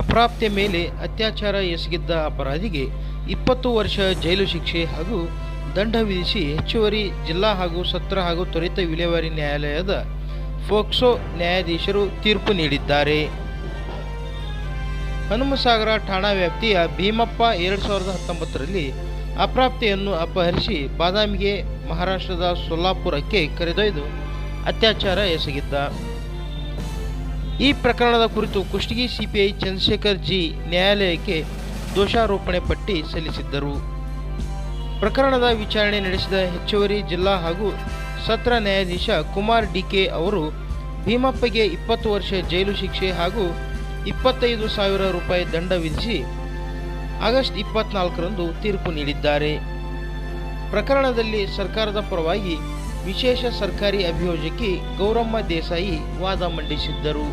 ಅಪ್ರಾಪ್ತೆ ಮೇಲೆ ಅತ್ಯಾಚಾರ ಎಸಗಿದ್ದ ಅಪರಾಧಿಗೆ ಇಪ್ಪತ್ತು ವರ್ಷ ಜೈಲು ಶಿಕ್ಷೆ ಹಾಗೂ ದಂಡ ವಿಧಿಸಿ ಹೆಚ್ಚುವರಿ ಜಿಲ್ಲಾ ಹಾಗೂ ಸತ್ರ ಹಾಗೂ ತ್ವರಿತ ವಿಲೇವಾರಿ ನ್ಯಾಯಾಲಯದ ಫೋಕ್ಸೋ ನ್ಯಾಯಾಧೀಶರು ತೀರ್ಪು ನೀಡಿದ್ದಾರೆ. ಹನುಮಸಾಗರ ಠಾಣಾ ವ್ಯಾಪ್ತಿಯ ಭೀಮಪ್ಪ ಎರಡು ಸಾವಿರದ ಹತ್ತೊಂಬತ್ತರಲ್ಲಿ ಅಪ್ರಾಪ್ತೆಯನ್ನು ಅಪಹರಿಸಿ ಬಾದಾಮಿಗೆ ಮಹಾರಾಷ್ಟ್ರದ ಸೊಲ್ಲಾಪುರಕ್ಕೆ ಕರೆದೊಯ್ದು ಅತ್ಯಾಚಾರ ಎಸಗಿದ್ದ. ಈ ಪ್ರಕರಣದ ಕುರಿತು ಕುಷ್ಟಗಿ ಸಿಪಿಐ ಚಂದ್ರಶೇಖರ್ ಜಿ ನ್ಯಾಯಾಲಯಕ್ಕೆ ದೋಷಾರೋಪಣೆ ಪಟ್ಟಿ ಸಲ್ಲಿಸಿದ್ದರು. ಪ್ರಕರಣದ ವಿಚಾರಣೆ ನಡೆಸಿದ ಹೆಚ್ಚುವರಿ ಜಿಲ್ಲಾ ಹಾಗೂ ಸತ್ರ ನ್ಯಾಯಾಧೀಶ ಕುಮಾರ್ ಡಿಕೆ ಅವರು ಭೀಮಪ್ಪಗೆ ಇಪ್ಪತ್ತು ವರ್ಷ ಜೈಲು ಶಿಕ್ಷೆ ಹಾಗೂ ಇಪ್ಪತ್ತೈದು ಸಾವಿರ ರೂಪಾಯಿ ದಂಡ ವಿಧಿಸಿ ಆಗಸ್ಟ್ ಇಪ್ಪತ್ನಾಲ್ಕರಂದು ತೀರ್ಪು ನೀಡಿದ್ದಾರೆ. ಪ್ರಕರಣದಲ್ಲಿ ಸರ್ಕಾರದ ಪರವಾಗಿ ವಿಶೇಷ ಸರ್ಕಾರಿ ಅಭಿಯೋಜಕಿ ಗೌರಮ್ಮ ದೇಸಾಯಿ ವಾದ ಮಂಡಿಸಿದ್ದರು.